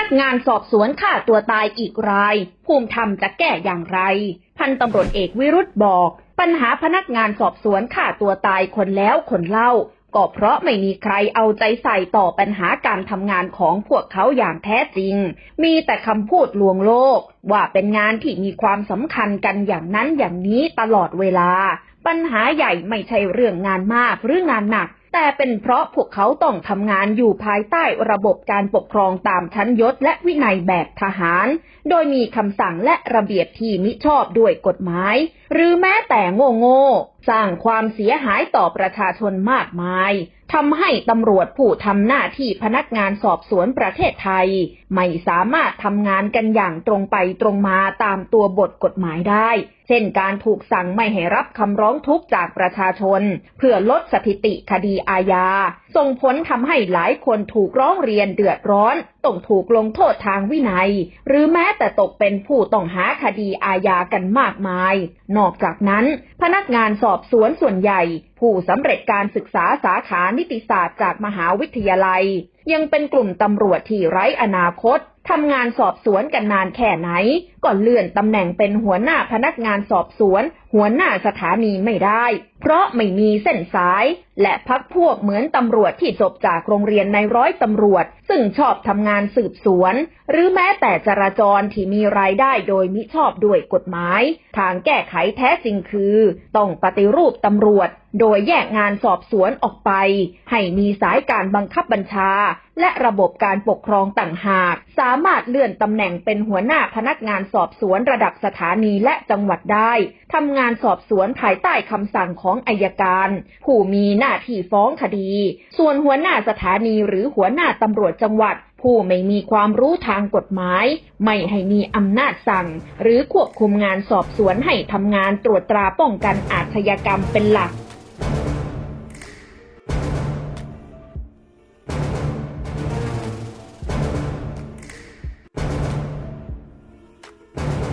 นักงานสอบสวนฆ่าตัวตายอีกราย ภูมิธรรมจะแก้อย่างไร พันตำรวจเอกวิรุธบอก ปัญหาพนักงานสอบสวนฆ่าตัวตายคนแล้วคนเล่า ก็เพราะไม่มีใครเอาใจใส่ต่อปัญหาการทำงานของพวกเขาอย่างแท้จริง มีแต่คำพูดลวงโลก ว่าเป็นงานที่มีความสำคัญกันอย่างนั้นอย่างนี้ตลอดเวลา ปัญหาใหญ่ไม่ใช่เรื่องงานมากหรืองานหนัก แต่เป็นเพราะพวกเขาต้องทำงานอยู่ภายใต้ระบบการปกครองตามชั้นยศและวินัยแบบทหาร โดยมีคำสั่งและระเบียบที่มิชอบด้วยกฎหมาย หรือแม้แต่โง่โง่สร้างความเสียหายต่อประชาชนมากมายทำให้ตำรวจผู้ทำหน้าที่พนักงานสอบสวนประเทศไทย ไม่สามารถทำงานกันอย่างตรงไปตรงมาตามตัวบทกฎหมายได้ เช่นการถูกสั่งไม่ให้รับคำร้องทุกข์จากประชาชน เพื่อลดสถิติคดีอาญา ส่งผลทำให้หลายคนถูกร้องเรียนเดือดร้อนต้องถูกลงโทษทางวินัย หรือแม้แต่ตกเป็นผู้ต้องหาคดีอาญากันมากมาย นอกจากนั้น พนักงานสอบสวนส่วนใหญ่ ผู้สำเร็จการศึกษาสาขานิติศาสตร์จากมหาวิทยาลัย ยังเป็นกลุ่มตำรวจที่ไร้อนาคต ทำงานสอบสวนกันนานแค่ไหน ก็เลื่อนตำแหน่งเป็นหัวหน้าพนักงานสอบสวน หัวหน้าสถานีไม่ได้ เพราะไม่มีเส้นสาย และพักพวกเหมือนตำรวจที่จบจากโรงเรียนในร้อยตำรวจ ซึ่งชอบทำงานสืบสวน หรือแม้แต่จราจรที่มีรายได้โดยมิชอบด้วยกฎหมาย ทางแก้ไขแท้จริงคือ ต้องปฏิรูปตำรวจ โดยแยกงานสอบสวนออกไป ให้มีสายการบังคับบัญชา และระบบการปกครองต่างหาก สามารถเลื่อนตำแหน่งเป็นหัวหน้าพนักงานสอบสวนระดับสถานีและจังหวัดได้ทำงานสอบสวนภายใต้คำสั่งของอายการ ผู้มีหน้าที่ฟ้องคดี ส่วนหัวหน้าสถานีหรือหัวหน้าตำรวจจังหวัด ผู้ไม่มีความรู้ทางกฎหมาย ไม่ให้มีอำนาจสั่ง หรือควบคุมงานสอบสวนให้ทำงานตรวจตราป้องกันอาชญากรรมเป็นหลัก